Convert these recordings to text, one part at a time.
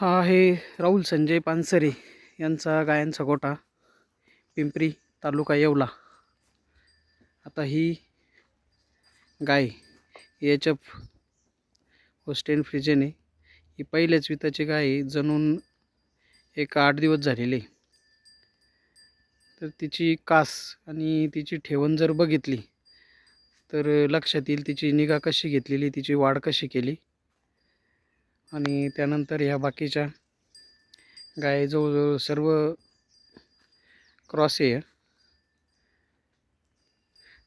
हा आहे राहुल संजय पानसरे यांचा गायांचा गोटा पिंपरी तालुका येवला आता ही गाय एच एफ होस्टेन फ्रिजेने ही पहिल्याच विताची गाय आहे, जणून एक आठ दिवस झालेले आहे. तर तिची कास आणि तिची ठेवण जर बघितली तर लक्षात येईल तिची निगा कशी घेतलेली तिची वाढ कशी केली आणि त्यानंतर ह्या बाकीच्या गाय जवळजवळ सर्व क्रॉस आहे.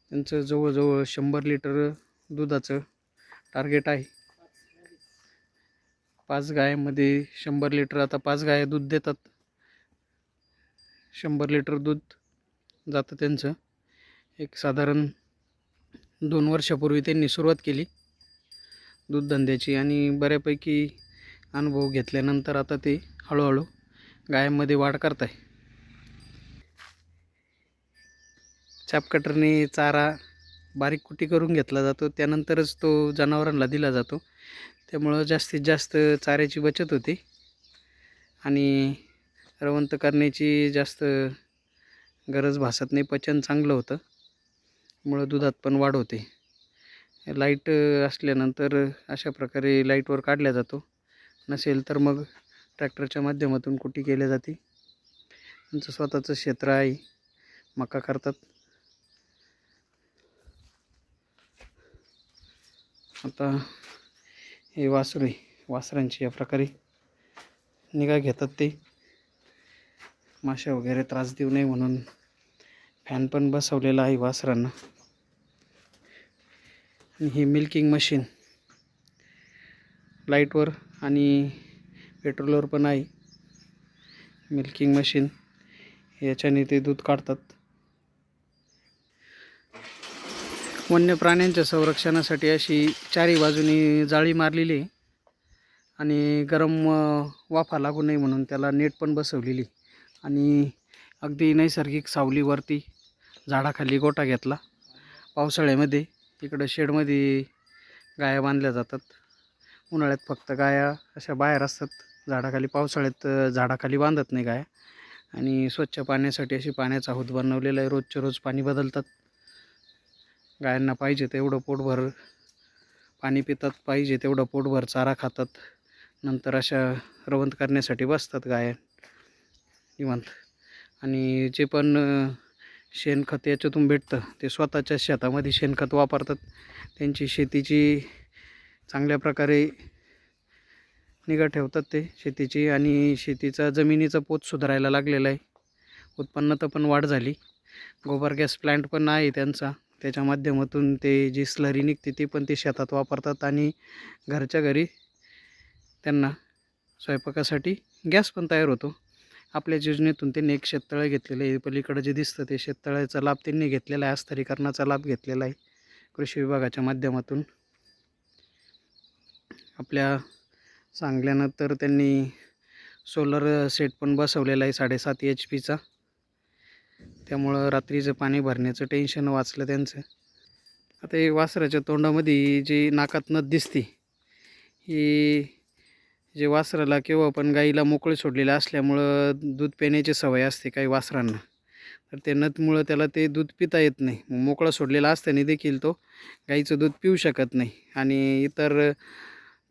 त्यांचं जवळजवळ शंभर लिटर दुधाचं टार्गेट आहे. पाच गायामध्ये शंभर लिटर आता पाच गाया दूध देतात. शंभर लिटर दूध जातं त्यांचं. एक साधारण दोन वर्षापूर्वी त्यांनी सुरुवात केली. दूधधंद्याची आणि बऱ्यापैकी अनुभव घेतल्यानंतर आता ते हळूहळू गायांमध्ये वाढ करत आहे चापकटरने चारा बारीक कुटी करून घेतला जातो. त्यानंतरच तो जनावरांना दिला जातो. त्यामुळं जास्तीत जास्त चाऱ्याची बचत होते. आणि रवंत करण्याची जास्त गरज भासत नाही. पचन चांगलं होतं. मुळं दुधात पण वाढ होते. लाइट असल्यानंतर अशा प्रकारे लाईटवर काढल्या जातो. नसेल तर मग ट्रॅक्टरच्या माध्यमातून कुटी केल्या जाते त्यांचं स्वतःचं क्षेत्र आहे. मका करतात. आता हे वासरू आहे वासरांची या प्रकारे निगा घेतात ते. माशा वगैरे त्रास देऊ नये म्हणून फॅन पण बसवलेला आहे वासरांना. आणि ही मिल्किंग मशीन. लाईटवर आणि पेट्रोलवर पण आहे. Milking machine. याच्याने ते दूध काढतात. वन्य प्राण्यांच्या संरक्षणासाठी अशी चारी बाजूनी जाळी मारलेली आहे. आणि गरम वाफा लागू नये म्हणून त्याला नेट पण बसवलेली. आणि अगदी नैसर्गिक सावलीवरती झाडाखाली गोटा घेतला. पावसाळ्यामध्ये तिकडं शेडमध्ये गाया बांधल्या जातात. उन्हाळ्यात फक्त गाया अशा बाहेर असतात. झाडाखाली पावसाळ्यात झाडाखाली बांधत नाही गाया. आणि स्वच्छ पाण्यासाठी अशी पाण्याचा हौद बनवलेला आहे. रोजच्या रोज पाणी बदलतात. गायांना पाहिजे तेवढं पोटभर पाणी पितात. पाहिजे तेवढं पोटभर चारा खातात. नंतर अशा रवंत करण्यासाठी बसतात गाया. निवांत. आणि जे पण शेणखत याच्यातून भेटतं. ते स्वतःच्या शेतामध्ये शेणखत वापरतात. त्यांची शेतीची चांगल्या प्रकारे निगा ठेवतात ते शेतीची आणि शेतीचा जमिनीचा पोत सुधारायला लागलेला आहे. उत्पन्नात पण वाढ झाली. गोबर गॅस प्लांट पण आहे त्यांचा. त्याच्या माध्यमातून ते जी स्लरी निघते ती पण ते शेतात वापरतात आणि घरच्या घरी त्यांना स्वयंपाकासाठी गॅस पण तयार होतो. आपल्या योजनेतून त्यांनी एक शेततळं घेतलेलं आहे. पलीकडं जे दिसतं ते शेततळ्याचा लाभ त्यांनी घेतलेला आहे. अस्तरीकरणाचा लाभ घेतलेला आहे. कृषी विभागाच्या माध्यमातून. आपल्या सांगल्यानंतर त्यांनी सोलर सेट पण बसवलेला आहे. साडेसात एच पीचा त्यामुळं रात्रीचं पाणी भरण्याचं टेन्शन वाचलं त्यांचं. आता हे वासराच्या तोंडामध्ये जी नाकात नथ दिसते ही जे वासराला किंवा पण गाईला मोकळे सोडलेलं असल्यामुळं दूध पिण्याची सवय असते काही वासरांना. तर ते नथमुळं त्याला ते दूध पिता येत नाही. मोकळा मोकळं असताना देखील तो गाईचं दूध पिऊ शकत नाही. आणि इतर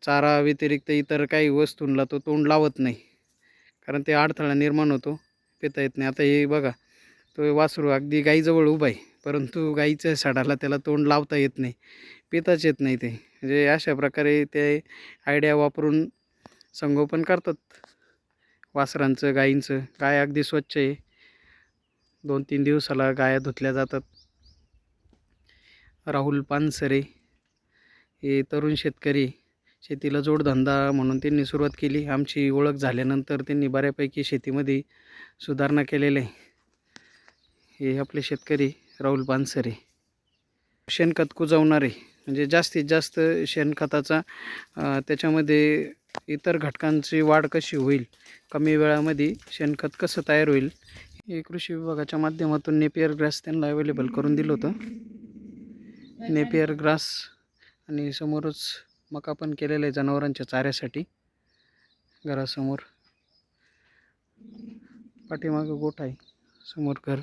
चारा व्यतिरिक्त इतर काही वस्तूंना तो तोंड लावत नाही. कारण ते अडथळा निर्माण होतो. पिता येत नाही. आता हे बघा तो वासरू अगदी गाईजवळ उभा आहे. परंतु गाईच्या सडाला त्याला तोंड लावता येत नाही. पिताच येत नाही ते. म्हणजे अशा प्रकारे ते आयडिया वापरून संगोपन करतात. वासरांचं गाईंचं गाय अगदी स्वच्छ आहे. दोन तीन दिवसाला गाया धुतल्या जातात. राहुल पानसरे हे तरुण शेतकरी शेतीला जोडधंदा म्हणून त्यांनी सुरुवात केली. आमची ओळख झाल्यानंतर त्यांनी बऱ्यापैकी शेतीमध्ये सुधारणा केलेली आहे हे आपले शेतकरी राहुल पानसरे. शेणखत कुजवणारे. म्हणजे जास्तीत जास्त शेणखताचा त्याच्यामध्ये इतर घटकांची वाढ कशी होईल? कमी वेळामध्ये शेणखत कसं तयार होईल? हे कृषी विभागाच्या माध्यमातून नेपियर ग्रास त्यांना अवेलेबल करून दिलं होतं. नेपियर ग्रास आणि समोरच मका पण केलेलं आहे जनावरांच्या चाऱ्यासाठी. घरासमोर. पाठीमागं गोठ आहे. समोर घर.